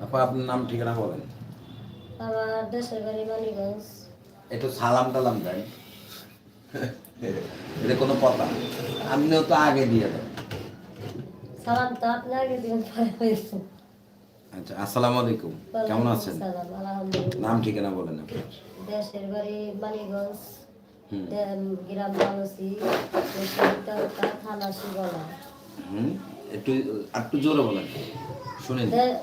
আপা আপনার নাম ঠিকানা বলেন। আমার দেশের বাড়ি মানিগঞ্জ একটু সালাম টালাম দেন। এটা কোনো কথা। আপনিও তো আগে দিয়ে দেন। সালাম তো আপনি আগে পরে আচ্ছা আসসালামু আলাইকুম। কেমন আছেন? নাম ঠিকানা বলেন আপনার দেশের বাড়ি মানিগঞ্জ গ্রাম বাংসি থানা শিবলা হুম একটু একটু জোরে বলেন। শুনেন। দে-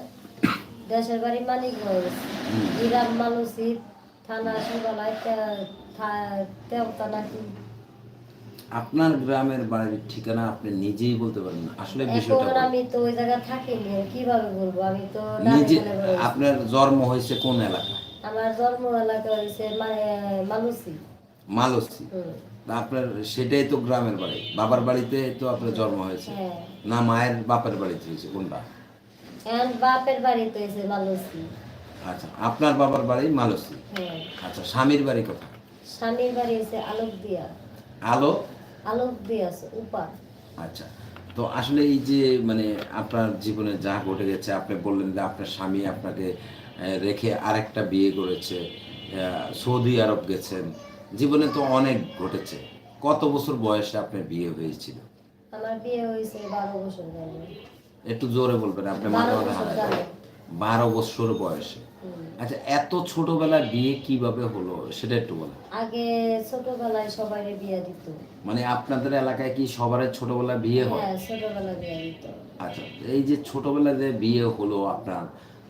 দেশের বাড়ি মানিকগঞ্জ। গ্রাম মানুষি থানা তেমতা নাকি। আপনার গ্রামের বাড়ির ঠিকানা আপনি নিজেই বলতে পারেন না। আসলে বিষয়টা আমি তো ওই জায়গায় থাকিনি কীভাবে বলব? আমি তো নিজে। আপনার জন্ম হয়েছে কোন এলাকা আমার জন্ম এলাকা হয়েছে মানে মানুষই মালসি। হুম। আপনার সেটাই তো গ্রামের বাড়ি। বাবার বাড়িতে তো আপনার জন্ম হয়েছে। হ্যাঁ। না মায়ের বাপের বাড়িতে হয়েছে কোনটা? এখন বাপের বাড়িতে হয়েছে মানুষই আচ্ছা আপনার বাবার বাড়ি মালসি হ্যাঁ। আচ্ছা স্বামীর বাড়ি কোথায়? স্বামীর বাড়ি হয়েছে আলোক দিয়া। আলো? আলোক দিয়া উপার আচ্ছা তো আসলে এই যে মানে আপনার জীবনে যা ঘটে গেছে আপনি বললেন যে আপনার স্বামী আপনাকে রেখে আরেকটা বিয়ে করেছে সৌদি আরব গেছেন। জীবনে তো অনেক ঘটেছে। কত বছর বয়সে আপনার বিয়ে হয়েছিল? আমার বিয়ে হয়েছে বারো বছর বয়সে। একটু জোরে বলবেন আপনি মাথা মাথা হারাই বারো বছর বয়সে। আচ্ছা এত ছোটবেলায় বিয়ে কীভাবে হলো সেটা একটু বলেন। আগে ছোটবেলায় সবাই বিয়ে দিত। মানে আপনাদের এলাকায় কি সবার ছোটবেলায় বিয়ে হয়? হ্যাঁ ছোটবেলায় বিয়ে দিত। আচ্ছা এই যে ছোটবেলায় যে বিয়ে হলো আপনার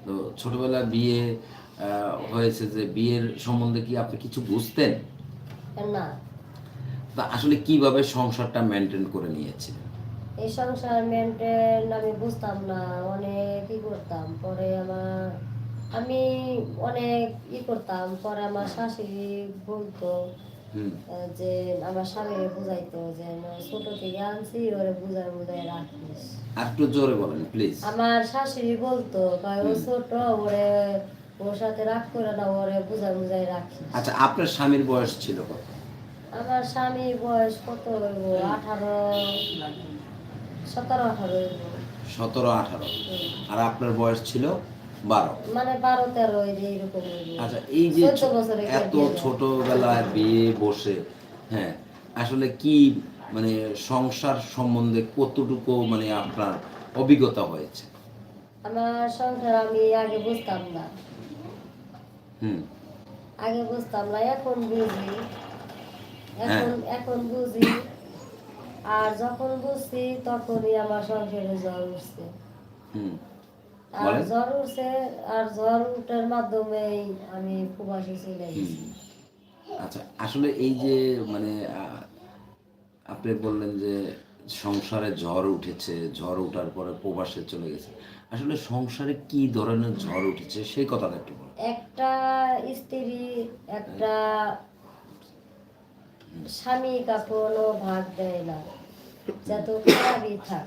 তো ছোটবেলায় বিয়ে হয়েছে যে বিয়ের সম্বন্ধে কি আপনি কিছু বুঝতেন? না। তা আসলে কীভাবে সংসারটা মেনটেন করে নিয়েছিলেন? এই সংসার মেনটেন আমি বুঝতাম না অনেক ই করতাম। পরে আমার আমি অনেক ই করতাম। পরে আমার শাশুড়ি বলতো যে আমার স্বামীরে বুঝাইতো যে ছোট থেকে আনছি ওরে বুঝায় বুঝায় রাখিস। একটু জোরে বলেন প্লিজ আমার শাশুড়ি বলতো কয় ও ছোট ওরে ওর সাথে রাগ করে না ওরে বুঝায় বুঝায় রাখিস। আচ্ছা আপনার স্বামীর বয়স ছিল কত? আমার স্বামীর বয়স কত আঠারো। সতেরো আঠারো সতেরো আঠারো। আর আপনার বয়স ছিল বারো। মানে বারো তেরো এইরকম আচ্ছা এই যে এত ছোটবেলায় বিয়ে বসে হ্যাঁ আসলে কি মানে সংসার সম্বন্ধে কতটুকু মানে আপনার অভিজ্ঞতা হয়েছে? আমার সংসার আমি আগে বুঝতাম না। হুম। আগে বুঝতাম না এখন বুঝি। হ্যাঁ। এখন এখন বুঝি। আর যখন বুঝছি তখনই আমার সংসারে জ্বর উঠছে। আর জ্বর উঠছে আর জ্বর উঠার মাধ্যমেই আমি প্রবাসী চলে গেছি। আচ্ছা আসলে এই যে মানে আপনি বললেন যে সংসারে ঝড় উঠেছে ঝড় ওঠার পরে প্রবাসে চলে গেছে। আসলে সংসারে কি ধরনের ঝড় উঠেছে সেই কথাটা একটু বলুন। একটা স্ত্রী একটা স্বামী কাপড়ও ভাগ দেয় না। খারাপই থাক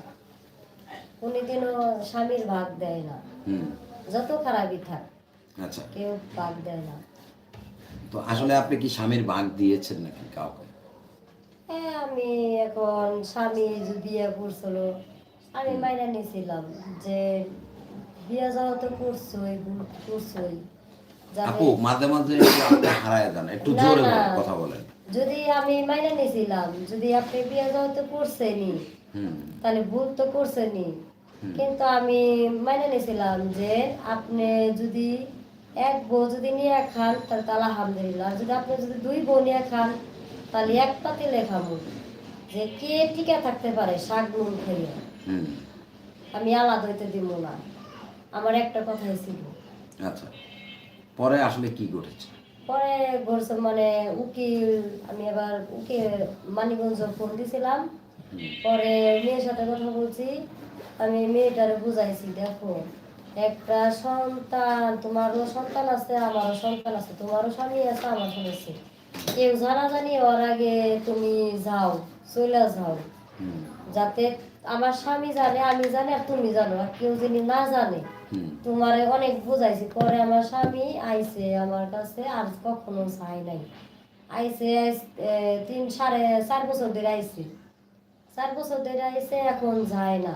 কোনোদিনও স্বামীর ভাগ দেয় না। যত খারাপই থাক আচ্ছা। কেউ ভাগ দেয় না। তো আসলে আপনি কি স্বামীর ভাগ দিয়েছেন নাকি কাউকে? হ্যাঁ আমি এখন স্বামী যে বিয়ে করছিল আমি মাইনে নিয়েছিলাম যে বিয়ে যাওয়া তো করছোই করছোই। আপু মাঝে মাঝে আপনি হারায় যান একটু জোরে কথা বলেন। যদি আমি মাইনা নিয়েছিলাম যদি আপনি বিয়ে তো করছেনি তাহলে ভুল তো করছেনি কিন্তু আমি মাইনে নিয়েছিলাম যে আপনি যদি এক বউ যদি নিয়ে খান তাহলে তাহলে আলহামদুলিল্লাহ। যদি আপনি যদি দুই বউ নিয়ে খান তাহলে এক পাতিলে খাব যে কে টিকে থাকতে পারে শাক নুন খেয়ে? আমি আলাদা হইতে দিব না। আমার একটা কথাই ছিল। আচ্ছা। পরে আসলে কি ঘটেছে? পরে ঘরছে মানে উকিল আমি আবার উকিল মানিগঞ্জ ফোন দিছিলাম। পরে মেয়ের সাথে কথা বলছি আমি মেয়েটারে বুঝাইছি দেখো একটা সন্তান তোমারও সন্তান আছে আমারও সন্তান আছে তোমারও স্বামী আছে আমার স্বামী আছে। কেউ জানা জানি ওর আগে তুমি যাও চলে যাও। যাতে আমার স্বামী জানে আমি জানি আর তুমি জানো আর কেউ যদি না জানে তোমারে অনেক বুঝাইছি। পরে আমার স্বামী আইছে আমার কাছে, আর কখনো চাই নাই। আইছে তিন, সাড়ে চার বছর ধরে আইছে। চার বছর ধরে আইছে, এখন যায় না।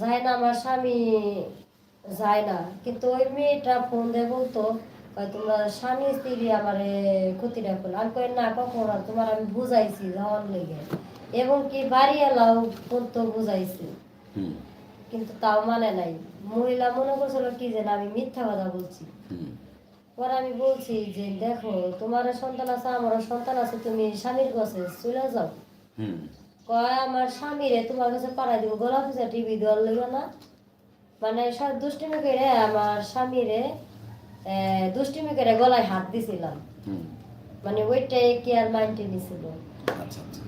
যায় না, আমার স্বামী যায় না। কিন্তু ওই মেয়েটা ফোন দিয়ে বলতো তোমরা স্বামী, স্ত্রী আমার ক্ষতিটা করল। আমি কই, না, কখন তোমার আমি বুঝাইছি যাওয়ার লেগে। এবং কি বাড়ি এলাও করতো, বুঝাইছি। কিন্তু তাও মানে নাই। মহিলা মনে করছিল কি যে আমি মিথ্যা কথা বলছি। পরে আমি বলছি যে দেখো তোমার সন্তান আছে আমারও সন্তান আছে তুমি স্বামীর কাছে চলে যাও। কয় আমার স্বামীরে তোমার কাছে পাঠাই দিব পূজা টিভি দেওয়ার লইব না? মানে সব দুষ্টিমি করে আমার স্বামীরে দুষ্টিমি করে গলায় হাত দিছিলাম। মানে ওইটাই কেয়ার মাইন্ডে নিছিল। আচ্ছা আচ্ছা।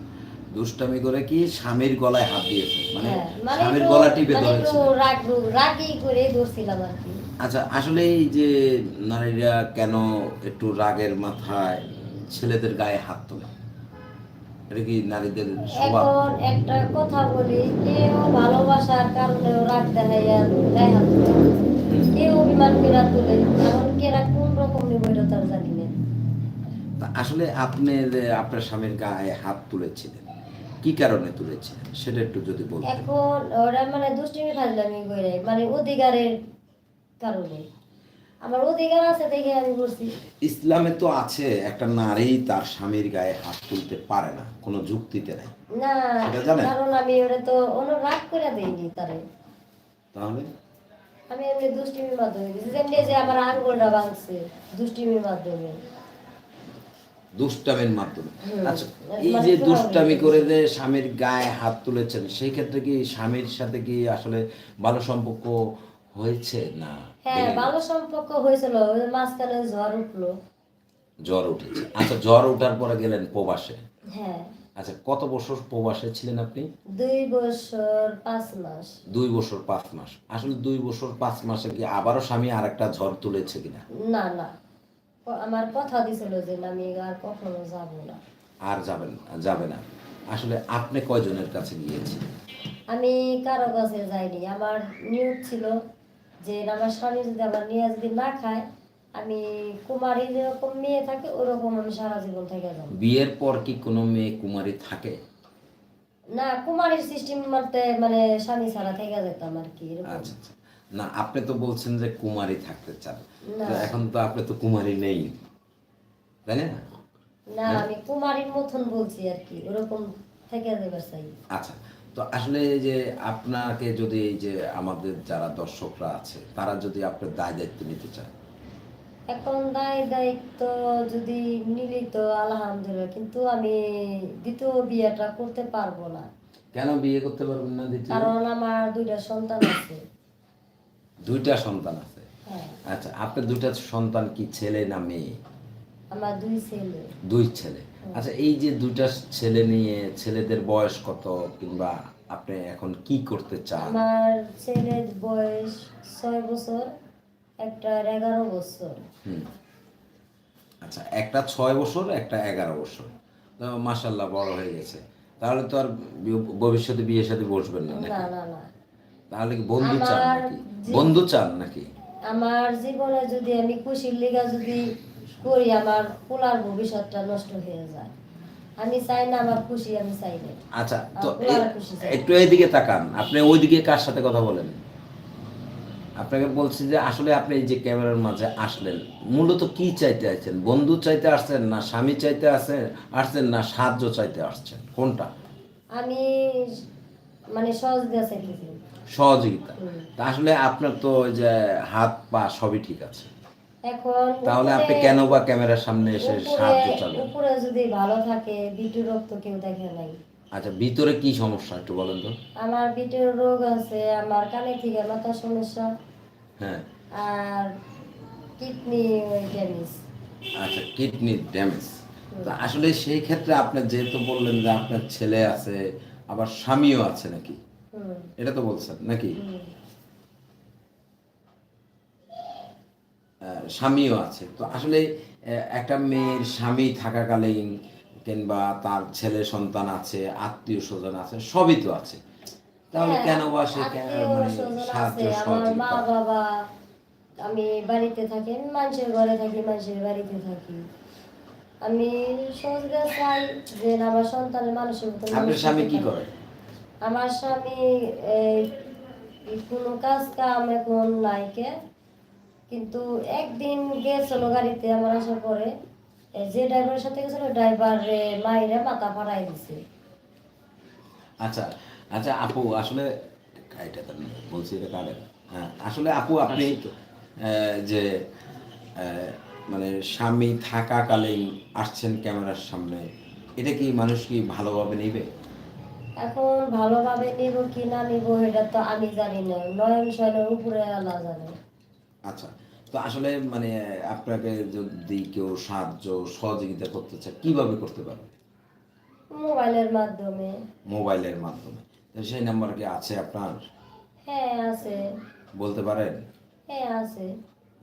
দুষ্টামি করে কি স্বামীর গলায় হাত দিয়েছে? মানে হ্যাঁ, মানে স্বামীর গলা টিপে মানে ধরেছে রাগ করে ধরছিলাম আর কি। আচ্ছা আসলে এই যে নারীরা কেন একটু রাগের মাথায় ছেলেদের গায়ে হাত তোলে? এটা কি নারীদের স্বভাব? এখন একটা কথা বলি কেউ ভালোবাসার কারণে রাগ দেখাইয়া গায়ে হাত তুলে কেউ অভিমান করে তুলে এখন কেরা কোন রকম নিব এটা তার জানি না আসলে আপনি যে আপনার স্বামীর গায়ে হাত তুলেছিলেন কি কারণে তুলেছিলেন সেটা একটু যদি বলতেন। এখন ওরা মানে দুষ্টিমি ফাজলামি করে মানে অধিকারের কারণে। আমার অধিকার আছে দেখে আমি করছি ইসলামে তো আছে একটা নারী তার স্বামীর গায়ে হাত তুলতে পারে না কোনো যুক্তিতে নাই। না? কারণ আমি ওরা তো অন্য রাগ করে দেইনি তারে। তাহলে? আমি এমনি দুষ্টিমির মাধ্যমে দিয়েছি যেমনি যে আমার আঙ্গুলটা ভাঙছে দুষ্টিমির মাধ্যমে। দুষ্টামির মাধ্যমে। আচ্ছা এই মানে যে দুষ্টামি করে যে স্বামীর গায়ে হাত তুলেছেন সেই ক্ষেত্রে কি স্বামীর সাথে কি আসলে ভালো সম্পর্ক হয়েছে না হ্যাঁ ভালো সম্পর্ক হয়েছিল মাঝখানে ঝড় উঠল। জ্বর উঠেছে। আচ্ছা জ্বর ওঠার পরে গেলেন প্রবাসে? হ্যাঁ। আচ্ছা কত বছর প্রবাসে ছিলেন আপনি? দুই বছর পাঁচ মাস। দুই বছর পাঁচ মাস। আসলে দুই বছর পাঁচ মাসে কি আবারও স্বামী আর একটা ঝড় তুলেছে কিনা? না না। আমার কথা দিছিল যে আমি আর কখনো যাব না। আর যাবেন যাবে না। আসলে আপনি কয়জনের কাছে গিয়েছেন? আমি কারও কাছে যাইনি। আমার নিয়ত ছিল যে আমার স্বামী যদি আমার নিয়ে যদি না খায় আমি কুমারী যেরকম মেয়ে থাকে ওরকম আমি সারা জীবন থেকে যাব। বিয়ের পর কি কোনো মেয়ে কুমারী থাকে? না কুমারীর সিস্টেম মারতে মানে স্বামী ছাড়া থেকে যেতাম আর কি আচ্ছা আচ্ছা। না আপনি তো বলছেন যে কুমারী থাকতে চান। এখন তো আপনি তো কুমারী নেই। তাই না? না আমি কুমারীর মতন বলছি আর কি ওরকম থেকে চাই। আচ্ছা তো আসলে যে আপনাকে যদি এই যে আমাদের যারা দর্শকরা আছে তারা যদি আপনার দায় দায়িত্ব নিতে চায়? এখন দায় দায়িত্ব যদি নিলি তো আলহামদুলিল্লাহ কিন্তু আমি দ্বিতীয় বিয়েটা করতে পারব না। কেন বিয়ে করতে পারবেন না কারণ আমার দুইটা সন্তান আছে। দুইটা সন্তান আছে। হ্যাঁ। আচ্ছা আপনার দুইটা সন্তান কি ছেলে না মেয়ে? আমার দুই ছেলে। দুই ছেলে। আচ্ছা এই যে দুইটা ছেলে নিয়ে ছেলেদের বয়স কত? কিংবা আপনি এখন কি করতে চান? আমার ছেলের বয়স ছয় বছর একটা এগারো বছর। হুম। আচ্ছা একটা ছয় বছর একটা এগারো বছর। মাসাল্লাহ বড় হয়ে গেছে। তাহলে তো আর ভবিষ্যতে বিয়ের সাথে বসবেন না না না। তাহলে কি বন্ধু চান নাকি? বন্ধু চান নাকি? আমার জীবনে যদি আমি খুশির লিগা যদি করি আমার পোলার ভবিষ্যৎটা নষ্ট হয়ে যায়। আমি চাই না আমার খুশি আমি চাই না আচ্ছা তো। একটু এইদিকে তাকান। আপনি ওইদিকে কার সাথে কথা বলেন? আপনাকে বলছি যে আসলে আপনি যে ক্যামেরার মাঝে আসলেন মূলত কি চাইতে আসছেন? বন্ধু চাইতে আসছেন না স্বামী চাইতে আসছেন আসছেন না সাহায্য চাইতে আসছেন? কোনটা? আমি মানে সহজ দিয়ে চাইতেছি। সহযোগিতা। তা আসলে আপনার তো ওই যে হাত পা সবই ঠিক আছে। এখন তাহলে আপনি কেন বা ক্যামেরার সামনে এসে সাহায্য চাবেন উপরে যদি ভালো থাকে বিটু রোগ তো কেউ দেখে নাই। আচ্ছা ভিতরে কি সমস্যা একটু বলেন তো? আমার বিটুর রোগ আছে আমার কানে থেকে মাথার সমস্যা। হ্যাঁ। আর কিডনি ড্যামেজ। আচ্ছা কিডনি ড্যামেজ। তা আসলে সেই ক্ষেত্রে আপনি যেহেতু বললেন যে আপনার ছেলে আছে আবার স্বামীও আছে নাকি? এটা তো বলছেন নাকি? স্বামীও আছে। তো আসলে একটা মেয়ের স্বামী থাকাকালীন কিংবা তার ছেলে সন্তান আছে আত্মীয় স্বজন আছে সবই তো আছে। তাহলে হ্যাঁ, কেন বা সে মানে সাহায্য মা বাবা আমি বাড়িতে থাকি মানুষের ঘরে থাকি মানুষের বাড়িতে থাকি। আমি সহজে চাই যে আমার সন্তানের মানুষের আপনার স্বামী কি করে? আমার স্বামী কোনো কাজ কাম এখন নাইকে কিন্তু একদিন গেছিল গাড়িতে আমার আসার পরে যে ড্রাইভারের সাথে গেছিল ড্রাইভার মাইরে মাথা ফাটাই দিছে। আচ্ছা আচ্ছা আপু আসলে এটা বলছি এটা কাদের হ্যাঁ আসলে আপু আপনি যে মানে স্বামী থাকাকালীন আসছেন ক্যামেরার সামনে এটা কি মানুষ কি ভালোভাবে নেবে? এখন ভালোভাবে নিব কি না নিব এটা তো আমি জানি না। নয়ন শয়নের উপরে আল্লাহ জানে। আচ্ছা তো আসলে মানে আপনাকে যদি কেউ সাহায্য সহযোগিতা করতে চায় কীভাবে করতে পারবে মোবাইলের মাধ্যমে। মোবাইলের মাধ্যমে। তো সেই নাম্বার কি আছে আপনার? হ্যাঁ আছে। বলতে পারেন? হ্যাঁ আছে।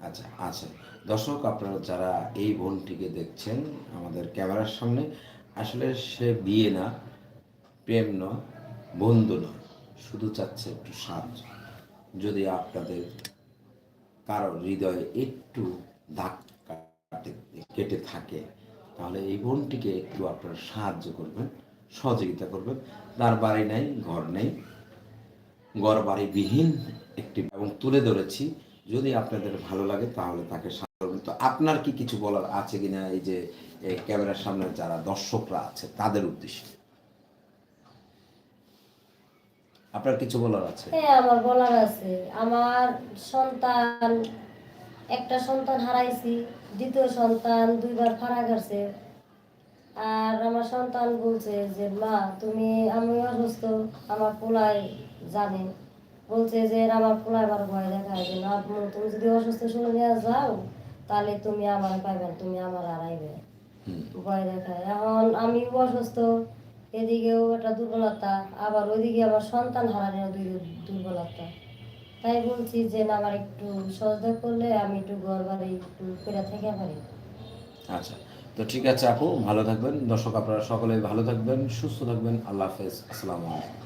আচ্ছা আছে। দর্শক আপনারা যারা এই বোনটিকে দেখছেন আমাদের ক্যামেরার সামনে আসলে সে বিয়ে না প্রেম নয়, বন্ধু নয়, শুধু চাচ্ছে একটু সাহায্য। যদি আপনাদের কারও হৃদয়ে একটু দাগ কাটে কেটে থাকে, তাহলে এই বোনটিকে একটু আপনারা সাহায্য করবেন, সহযোগিতা করবেন। তার বাড়ি নেই, ঘর নেই ঘর বাড়ি বিহীন একটি এবং তুলে ধরেছি। যদি আপনাদের ভালো লাগে, তাহলে তাকে তো আপনার কি কিছু বলার আছে কিনা? এই যে ক্যামেরার সামনে যারা দর্শকরা আছে, তাদের উদ্দেশ্যে। আপনার কিছু বলার আছে? হ্যাঁ আমার বলার আছে। আমার সন্তান একটা সন্তান হারাইছি দ্বিতীয় সন্তান দুইবার ফারা গেছে আর আমার সন্তান বলছে যে মা তুমি আমি অসুস্থ আমার পোলায় জানে। বলছে যে আমার পোলায় আমার ভয় দেখায় যে না তুমি যদি অসুস্থ শুনে নিয়ে যাও তাহলে তুমি আমার পাইবে তুমি আমার হারাইবে। ভয় দেখায়। এখন আমি অসুস্থ এদিকেও একটা দুর্বলতা, আবার ওইদিকে আবার সন্তান হারানোর দুই দুর্বলতা। তাই বলছি যে, না, আমার একটু সহযোগ করলে আমি একটু ঘর বাড়ি একটু করে থেকে পারি। আচ্ছা তো ঠিক আছে আপু, ভালো থাকবেন। দর্শক আপনারা সকলে ভালো থাকবেন, সুস্থ থাকবেন। আল্লাহ হাফেজ। আসসালামু আলাইকুম।